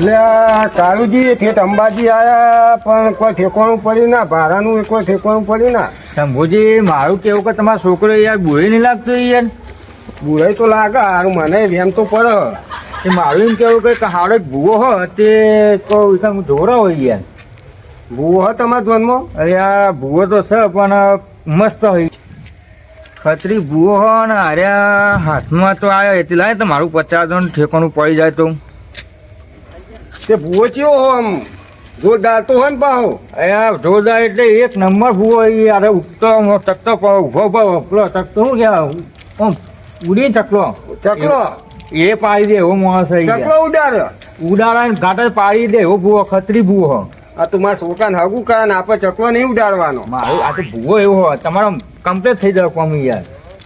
એટલે કાળુજી ઠેઠ અંબાજી આયા પણ કોઈ ઠેકાણું પડ્યું ના ભાડાનું કોઈ ઠેકવાનું પડ્યું ના. શંભુજી મારું કેવું કે તમારો છોકરો યાર બુરે નહીં લાગતો યાર? બુરાઈ તો લાગે હારું મને વેમ તો પડે. એ મારું એમ કેવું કે હારો એક ભૂવો હો તે તો એકદમ જોરો હોય યાર. ભૂવો હો તમારા ધ્વનમાં અરે આ ભૂવો તો છે પણ મસ્ત હોય. ખતરી ભૂવો હો ને અરે હાથમાં તો આવ્યો એટલે લાય તમારું મારું પચાસ જણ ઠેકાણું પડી જાય તો. તે ભૂવો ચેવો હો આમ જોરદાર તો હોય ને પાહો. અરે જોરદાર એટલે એક નંબર ભૂવો એ યાર ઉગતો ચકતો ઊભો ઊભો પેલો ચકતો શું કહેવાય? આમ ઉડી ચકલો. ચકલો. એ પાડી દે એવો માણસ ચકલો ઉડાડ. ઉડાડા ઘાટ જ પાડી દે એવો ભૂવો ખતરી ભૂવો હો. આ તું મારા છોકરાને હગું કરે ને આપણે ચકલો નહીં ઉડાડવાનો. મારું આ તો ભૂવો એવો હોય. તમારો કમ્પ્લીટ થઈ જાય કોમ યાર.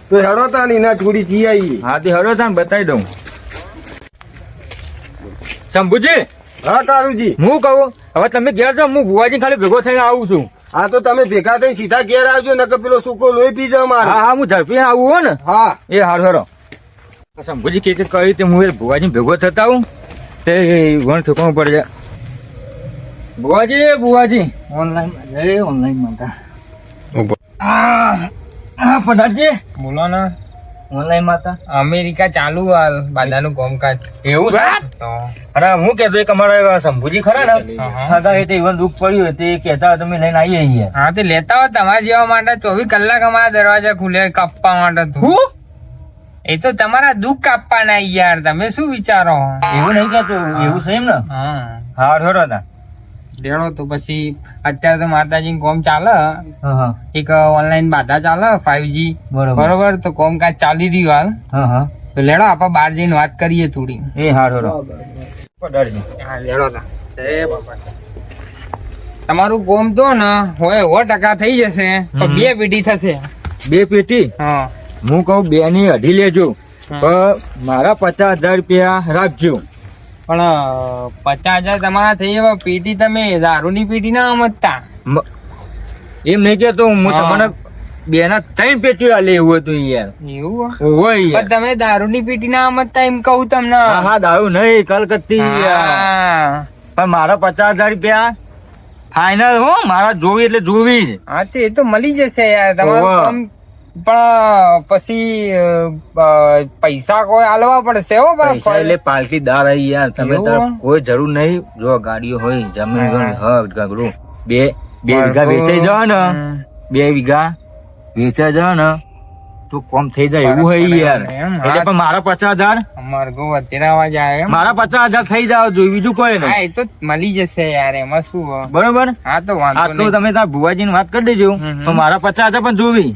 તો હેડો તા ને એના છોડી જી આવી હા તે હરો તને બતાવી દઉં. શંભુજી હા કાળુજી હું કહું હવે તમે ઘેર જાઓ હું ભુવાજી ખાલી ભેગો થઈને આવું છું. હા તો તમે ભેગા થઈને સીધા ઘેર આવજો નકર પેલો સુકો લોહી પી જાવ મારે. હા હા હું ઝડપી આવું હો ને. હા. એ હારો હારો. શંભુજી કે કે કહી તે હું એ ભુવાજી ભેગો થતા હું તે વણ ઠેકવું પડે ભુવાજી ભુવાજી. ઓનલાઈન એ ઓનલાઈન માતા આ આ પધારજી. બોલો ને. ઓનલાઈન માતા અમેરિકા ચાલુ હાલ બધાનું કામકાજ. એવું છે? અરે હું કેતો એક અમારા શંભુજી ખરા ને? હા. હા. એ તો ઇવન દુઃખ પડ્યું તે કહેતા હોય તમે લઈને આવી અહીંયા. હા તે લેતા હો તમારા જેવા માટે. ચોવીસ કલાક અમારા દરવાજા ખુલે કાપવા માટે હું? એ તો તમારા દુઃખ કાપવાના યાર. તમે શું વિચારો? એવું નહીં કહેતો એવું છે એમ ને? હા. હા હરો હતા લેડો તો પછી અત્યારે તો માતાજી કોમ ચાલે. હા હા. એક ઓનલાઈન બાધા ચાલે ફાઈવજી બરોબર. બરોબર તો કોમકાજ ચાલી રહ્યું હાલ. હા હા. તો લેડો આપણે બહાર જઈને વાત કરીએ થોડી. એ હા હરો લેડો તમારું કોમ તો ને હોય સો ટકા થઈ જશે પણ બે પેટી થશે. બે પેટી હા. હું કહું બે ની અઢી લેજો. પણ મારા પચાસ હજાર રૂપિયા રાખજો. પણ પચાસ હજાર તમારા થઈ ગયા પેટી તમે દારૂની પેટી ના સમજતા? એમ નહીં કેતો હું તમને બે ના ત્રણ પેટીઓ લેવું હતું યાર. એવું હોય યાર. તમે દારૂની પેટી ના સમજતા એમ કહું તમને. હા દારૂ નહીં કલકત્તી પણ મારા પચાસ હજાર રૂપિયા ફાઈનલ હો મારા જોવી એટલે જોવી જ. હા તે તો મળી જશે યાર. તમારું પણ પછી પૈસા કોઈ આલવા પડશે હો પૈસા એટલે પાલટી દાર આવી યાર. તમે કોઈ જરૂર નહીં. જો ગાડીઓ હોય જમીન હા. હક ગગડું બે બે વીઘા વેચાઈ જાવ ને. બે વીઘા વેચાઈ જાવ ને તો કોમ થઈ જાય એવું હોય યાર. એટલે પણ મારા પચાસ હજાર? અમાર ગો અત્યારે અવાજ આવે મારા પચાસ હજાર થઈ જાવ જોઈએ બીજું કોઈ નહીં. એ તો મળી જશે યાર એમાં શું? બરોબર? હા તો વાંધો આટલું તમે તાર ભુવાજી વાત કરી દેજો. તો મારા પચાસ હજાર પણ જોવી.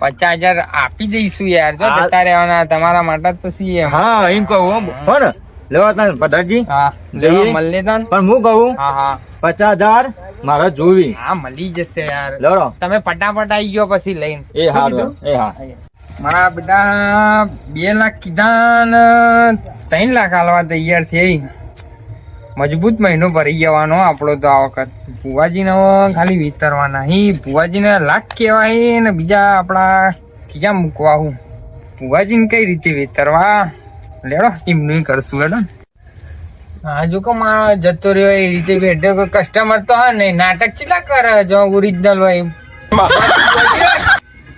પચાસ હજાર આપી દઈશું યાર. જો જતા રહેવાના તમારા માટે તો છીએ હા એમ કહું હો. ને લેવા તાર પધારજી હા. જઈએ? જઈએ મળીએ તા પણ હું કહું હા હા પચાસ હજાર મારા જોવી. હા મળી જશે યાર. લડો. તમે ફટાફટ આવી ગયો પછી લઈને. એ હા એ હા. મારા બધા બે લાખ કીધા ને ત્રણ લાખ હાલવા તૈયાર થઈ મજબૂત મહિનો ભરી જવાનો આપણો તો આ વખત. ભુવાજીને ખાલી વિતરવાના. હી ભુવાજીને લાખ કહેવાય ને બીજા આપણા ખીજા મૂકવા હું. ભુવાજીને કઈ રીતે વિતરવા? લેડો એમનું કરશું લેડો હા જો કે મારો જતો રહ્યો એ રીતે બેઠો કસ્ટમર તો હા નહીં નાટક ચેલા કરે જો ઓરિજિનલ હોય એમ.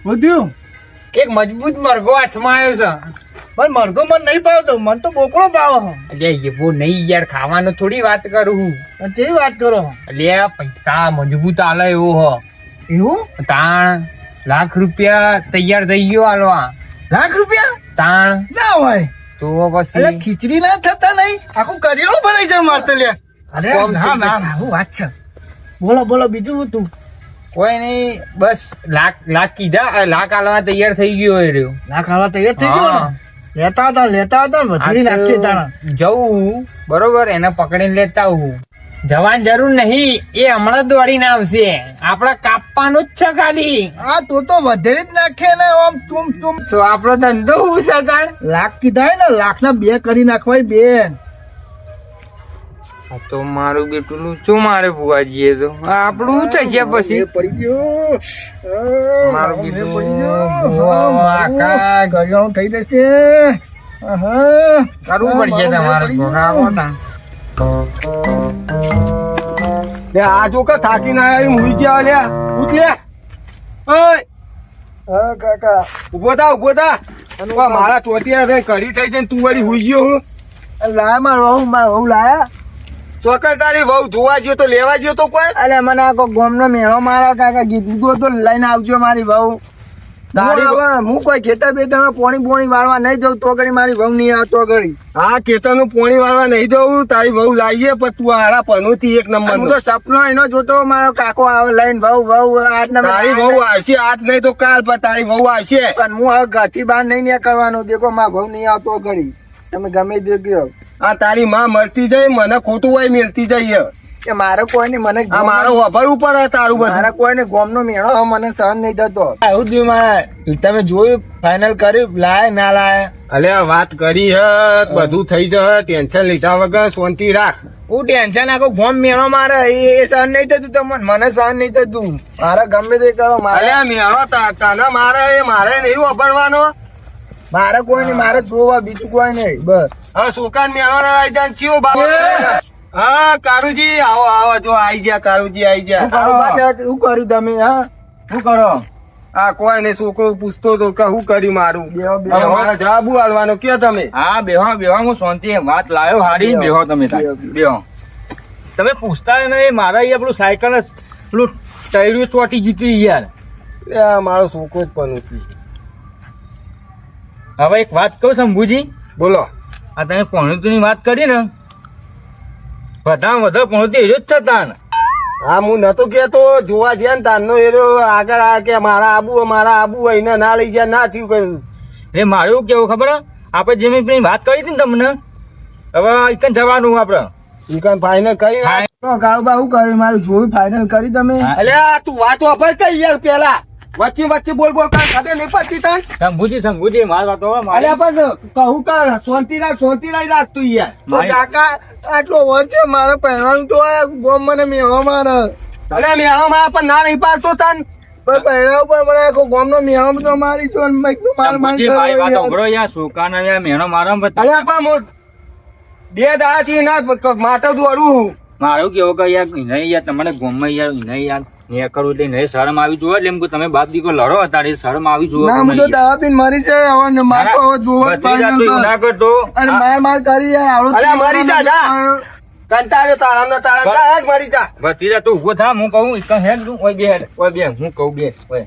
વધ્યું એક મજબૂત મરઘો હાથમાં આવ્યો છે. પણ મરઘો મને નહીં ભાવતો. મને તો બોકડો ભાવ અલ્યા એવો નહીં યાર ખાવાનો થોડી વાત કરું હું. કેવી વાત કરો અલ્યા પૈસા મજબૂત આલે એવો હો. એવું? તાણ લાખ રૂપિયા તૈયાર થઈ ગયો આલવા. લાખ રૂપિયા? તાણ. ના હોય. તો પછી? ખીચડી ના થતા નહીં. આખું કર્યો ભરાઈ જાય મારતો લ્યા. અરે ના ના. હું વાત છે. બોલો બોલો બીજું તું? કોઈ નહીં બસ લાખ લાખ કીધા લાખ આલવા તૈયાર થઈ ગયો રહ્યો. લાખ આલવા તૈયાર થઈ ગયો લેતા હતા લેતા હતા ને નાખી તાણા જવું બરોબર એને પકડીને લેતા આવું. જવાની જરૂર નહીં એ હમણાં દોડીને આવશે. આપડે કાપવાનું જ છે ખાલી. આ તો તો વધેરી જ નાખે ને આમ ચૂમ ચૂમ. તો આપણો ધંધો હું તાણ? લાખ કીધા ને લાખ ના બે કરી નાખવાય બે તો મારું બેટું શું મારે ભુવાજીએ તો? આપણું થશે પછી? પડી ગયો. મારું ભુવા આખા ઘરિયાળું થઈ જશે. કરવું પડશે તમારે લે આ જો કે થાકી ના આવી મુઈ ગયા લે ઉઠલે ઓય. હા કાકા. ઊભો થા ઊભો થા. મારા ચોટિયા કઢી થઈ જઈને તું વળી હુઈ ગયો હું. લાયા મારો વહુ મારો વહુ લાયા. ચોકર તારી વહુ જોવા ગયો તો લેવા ગયો તો કોઈ? અલે મને આ ગોમનો મેળો મારા કાકા કીધું તું લઈને આવજો મારી વહુ. હું કોઈ ખેતર બેતર પોણી પોણી વાળવા નહીં જઉં તો ઘડી મારી વહુ નહીં આવતો ઘડી. હા ખેતરનું પોણી વાળવા નહીં જવું તારી વહુ લાવીએ પણ તું આરા પનોતી એક નંબર હું તો સપનો એનો જોતો મારો કાકો આવે લઈને વહુ વહુ આજના તારી વહુ આવશે આજ નહીં તો કાલ પણ તારી વહુ આવશે. પણ હું હવે ઘરથી બહાર નહીં નીકળવાનું દેખો મારા વહુ નહીં આવતો ઘડી. તમે ગમે તે ગયો. આ તારી માં મરતી જાય મને ખોટું હોય મેળતી જાય કે મારે કોઈ નહીં મને આ મારો વભર ઉપર તારું બધું. મારા કોઈ ને ગોમનો મેળો મને સહન નહીં થતો. આવું જ મારા. તમે જોયું ફાઇનલ કર્યું? લાય ના લાય? અલે વાત કરી હે બધું થઈ જશે ટેન્શન લીધા વગર શાંતિ રાખ. હું ટેન્શન આખો ગોમ મેળો મારે એ સહન નહીં થતું તમને મને સહન નહીં થતું. મારે ગમે તે કરો મારે મેળો તા- તને મારે એ મારે નહીં વાપરવાનો મારે કોઈ નહીં મારે જોવા બીજું કોઈ નહીં. બસ. હા સુકાન મેળો ને આવી જાય બાબા. હા કારુજી આવો આવો જો આઈ ગયા કારુજી આઈ ગયા. શું કર્યું તમે હા? શું કરો? આ કોઈ ને છોકરો પૂછતો હતો કે શું કર્યું મારું? બેહો, બેહો. હવે મારે જવાબ હાલવાનો કે તમે? હા બેહો બેહો હું શાંતિ વાત લાયો હારી બેહો. તમે. બેહો, તમે પૂછતા નહીં મારા અહીંયા પેલું સાયકલ પેલું ટૈરું ચોટી જીતી યાર. મારો છોકરો જ પણ નથી હવે એક વાત કહું શંભુજી? બોલો. આ તમે પોણુતુની વાત કરી ને બધા વધારે પણુતી એ જ તાન. હા હું નતું કેતો જોવા ગયા ને તાનનો એરો આગળ આ કે મારા આબુ મારા આબુ એને ના લઈ ગયા ના થયું કહ્યું એટલે મારું કેવું ખબર? આપણે જેમ પેલી વાત કરી હતી ને તમને હવે એકન જવાનું આપણે. દુકાન ફાઈનલ કરી કાળુબા શું કર્યું? મારું જોયું ફાઇનલ કરી તમે. અલ્યા તું વાત અભર કઈ યાર પેલા. વચ્ચે વચ્ચે બોલ બોલ કાંઈ કદે નહીં પડતી તન? શંભુજી શંભુજી માર વાતો મારી અલ્યા પણ કહું કર શાંતિ રાખ શાંતિ રાખ રાખ તું યાર. તો કાકા આટલો વચ્ચે છે મારે પહેરવાનું તો આ ગોમ મને મેળો મારે. અલ્યા મેળામાં પણ ના નહીં પાડતો તન. મેળો તો મારી જો ને મારે મારી મારો બે માથા દોડું મારું કેવું કે યાર નહીં યાર તમને ગોમ યાર નહીં યાર. ને કરું એટલે નહીં શરમ આવી જોવે એટલે એમ કે તમે બાપ દીકરો લડો અત્યારે શરમ આવી જોવે ના હું તો દવા પીને મરી જાય હવે ને હવે જોવો જ બધી જાતનું final એવું તો. ના કરતો. અરે માર માર કરી યાર આવડું મરી જા જા. કંટાળ્યો તારા ને જ મરી જા. ભત્રીજા તું ઊભો થા હું કહું એક હેડ તું ઓય બે હેડ ઓય બે હું કહું બે ઓય.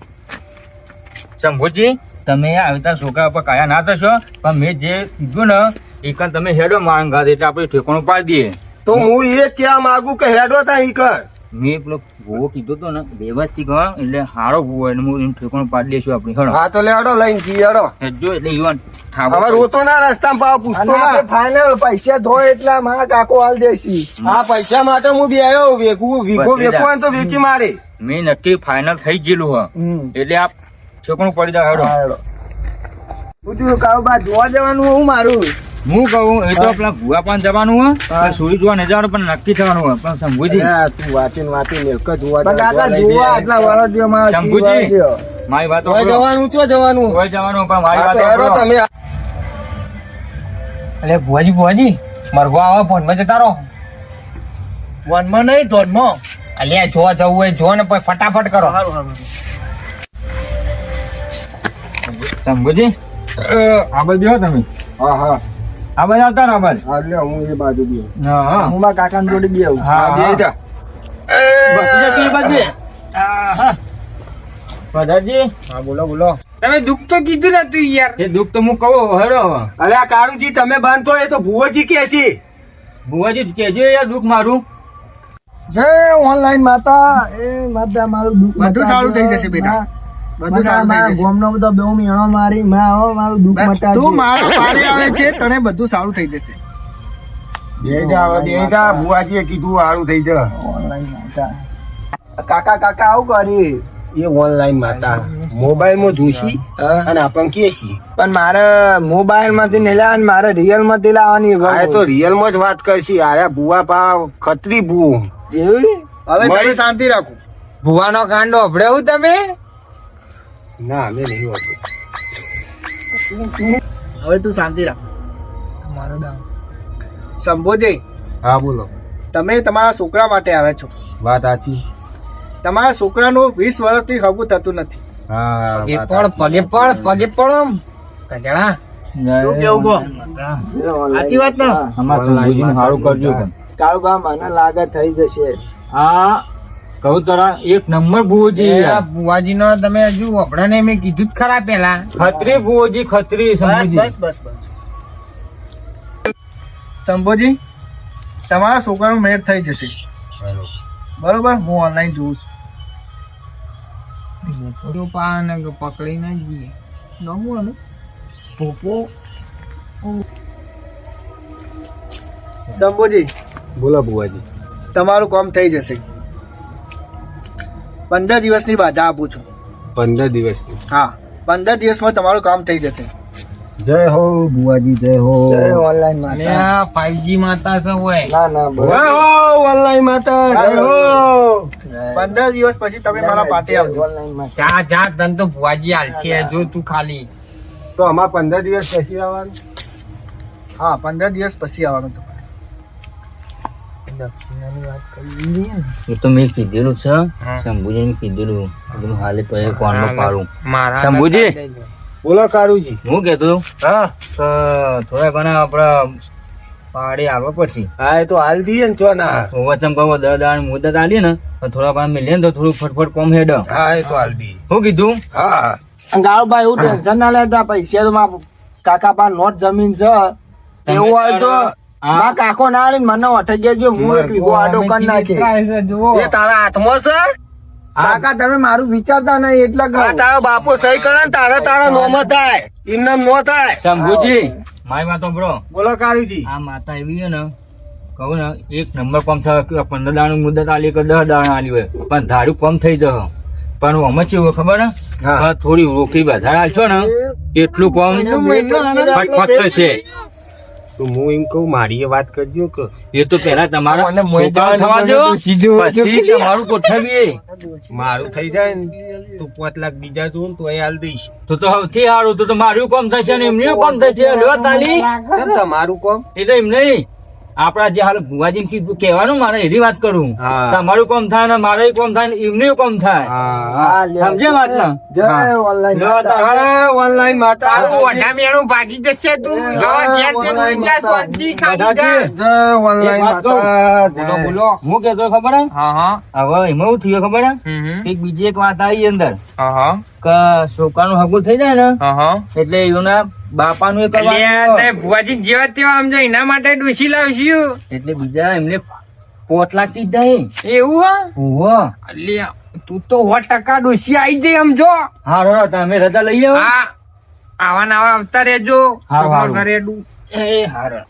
શંભુજી તમે આવી છોકરા ઉપર કાયા ના થશો પણ મેં જે કીધું ને એ કાન તમે હેડો માંગા એટલે આપણે ઠેકાણું પાડી દઈએ. તો હું એ ક્યાં માંગુ કે હેડો તા ઈ કર મેં પેલો ભૂવો કીધો તો ને વ્યવસ્થિત ગણો એટલે હારો ભૂવો એટલે હું એનું ઠેકાણું પાડી દેશું આપણે હળો હા તો લે હેડો લઈને જી હેડો. જો એટલે યુવાન હવે રોતો ના રસ્તામાં પાવ પૂછતો ના. ફાઇનલ પૈસા ધોય એટલા મારા કાકો હાલ દેશી. આ પૈસા માટે હું બે આવ્યો વેકવું વીઘો વેકવાન તો વેચી મારે. મેં નક્કી ફાઇનલ થઈ ગયેલું હ. એટલે આ ઠેકાણું પડી જાય હેડો. કાવ બા જોવા જવાનું હું મારું? હું કહું એ તો પેલા ભૂવા પણ જવાનું હોય પણ સુઈ જોવા નહીં જવાનું પણ નક્કી થવાનું હોય પણ શંભુજી. તું વાંચી વાંચી મિલકત જોવા કાકા જોવા. આટલા વાળો દિયો મારા શંભુજી. મારી વાત જવાનું ચો જવાનું? હોય જવાનું પણ મારી વાત તમે. અરે ભુવાજી ભુવાજી મરઘો આવે ફોનમાં જતા રહો. વનમાં નહીં ધોનમાં. અલ્યા જોવા જવું હોય જો ને પછી ફટાફટ કરો. શંભુજી આ બધું હો તમે. હા હા. આ બાજુ આવતા ને આ એટલે હું એ બાજુ બી હા, હા. હું મારા કાકા જોડે બી આવું. હા, બે. જા બસ, હા. હા. બોલો બોલો. તમે દુઃખ તો કીધું ને તું યાર. એ દુઃખ તો હું કહું હેડો અરે આ કાળુજી તમે બાંધતો એ તો ભુવોજી કે છે? ભુવાજી કહેજો યાર દુઃખ મારું. જય ઓનલાઈન માતા. એ માતા મારું દુઃખ બધું સારું થઈ જશે બેટા. હા. બધું સારું થઈ જશે. ગામનો બધો બેઉ મેણો મારી માં આવો મારું દુઃખ મટાડજો. તું મારા પારે આવે છે તને બધું સારું થઈ જશે. બે જા હવે બે જા ભુવાજીએ કીધું થઈ જા. ઓનલાઈન માતા. કાકા કાકા આવું કરી. એ ઓનલાઈન માતા. મોબાઈલમાં જોશી અને આપણ કે પણ મારે મોબાઈલમાંથી નહીં લાવવાની મારે રિયલમાંથી લાવવાની આ તો રિયલમાં જ વાત કરશી. અરે ભુવા પા ખતરી ભૂ. એવી? હવે શાંતિ શાંતિ ભુવા ભુવાનો કાંડો અભડ્યું તમે? ના મેં નહીં હોતું હવે તું શાંતિ રાખ. મારો દામ શંભુજી હા બોલો. તમે તમારા છોકરા માટે આવ્યા છો. વાત સાચી. તમારા છોકરાનું વીસ વર્ષથી હગું થતું નથી. હા પગે પણ પગે પણ પગે પણ કહો સાચી વાત ને? અમારા કરજો કાળુબા મને લાગે થઈ જશે. આ કહું તરા એક નંબર ભુવોજી ભુવાજી નો તમે હજુ વપરાને મેં કીધું જ ખરા પેલા. ખત્રી ભુવોજી ખત્રી બસ સંભોજી. બસ બસ બસ. શંભુજી તમારા છોકરાનો મેળ થઈ જશે. બરોબર? હું ઓનલાઈન જોઉં છું. પાને પકડી ના જઈએ. પોપો શંભુજી બોલો બુવાજી તમારું કામ થઈ જશે. પંદર દિવસની બાધા આપું છું. પંદર દિવસની? હા પંદર દિવસમાં તમારું કામ થઈ જશે. જય હો બુવાજી જય હો. ઓનલાઈન માતા. ફાઈવજી માતા છે હોય ના ના જય હો ઓનલાઈન માતા જય હો. પંદર દિવસ પછી તમે મારા પાટે આવજો જા જા તન તો બુવાજી આલશે જો તું ખાલી. તો અમાર પંદર દિવસ પછી આવવાનું? હા પંદર દિવસ પછી આવવાનું તમારે એ તો મેં કીધેલું છે. શંભુજી મેં કીધેલું. કીધું હાલે તો એ કોણમાં પાડું. શંભુજી? બોલો કારુજી. હું થોડા ઘણા આપણા પાડે આવવા પડશે. હા એ તો હાલ દઈએ ને તો ના વચમ કહો દસ દાણ મુદત આલી ને તો થોડા ઘણા મિલે ને તો થોડું ફટફટ કોમ હેડ. હા એ તો હાલ દઈએ. શું કીધું? હા. ગાળભાઈ એવું ટેન્શન ના લેતા પૈસા તો કાકા પા નોટ જમીન છે. એવું હોય તો હા. મારા કાકો ના આવીને મને અઠાઈ ગયા હું એક વીઘો આડો કરી નાખી જુઓ. એ તારા હાથમાં છે? કાકા તમે મારું વિચારતા નહીં એટલે તારો બાપુ સહી કરે ને તારે તારા નોમ થાય એમને નો થાય. શંભુજી મારી વાતો બ્રો બોલો કારુજી આ માતા એવી છે ને કહું ને એક નંબર કોમ થયો પંદર દાણું મુદત આલી કે દસ દાણ આલી હોય. પણ ધારું કોમ થઈ જશે. પણ અમે ચેવું ખબર ને? હા. થોડી રોકડી વધારે આલશો ને એટલું કોમ ફટફટ થશે તો હું એમ કહું મારી વાત કરજો કે એ તો પહેલા તમારા મને મોય થવા દો. સીધું પછી તમારું ગોઠવીએ. મારું થઈ જાય ને તો પાંચ લાખ બીજા જો ને તો એ હાલ દઈશ. તો તો સૌથી સારું તો તો મારું કોમ થશે ને એમનું કોમ થશે. લ્યો તાલી. તમારું કોમ? એ તો એમ નહીં. આપડા જે હાલ ભુવાજી કીધું કહેવાનું મારે એની વાત કરું. તમારું કોમ થાય ને મારે કોમ થાય ને એમનું કોમ થાય. હા. સમજે વાત ઓનલાઈન માતા. ભાગી જશે તું. હું કેતો ખબર હા? હા હવે એમાં હું થયું ખબર. એક બીજી એક વાત આવી અંદર. હા હા. કે છોકરાનું હગું થઈ જાય ને એટલે એના બાપાનું એ કરવાનું ભુવાજી જેવા તેવા આમ જાય એના માટે ડૂસી લાવશું એટલે બીજા એમને પોટ લાગતી જાય. એવું હા? અલ્યા તું તો સો ટકા ડોસી આવી જાય આમ જો. હારો હારો, તમે રજા લઈ આવો. આવા નવા આવતા રહેજો. ઘરે એ હારો.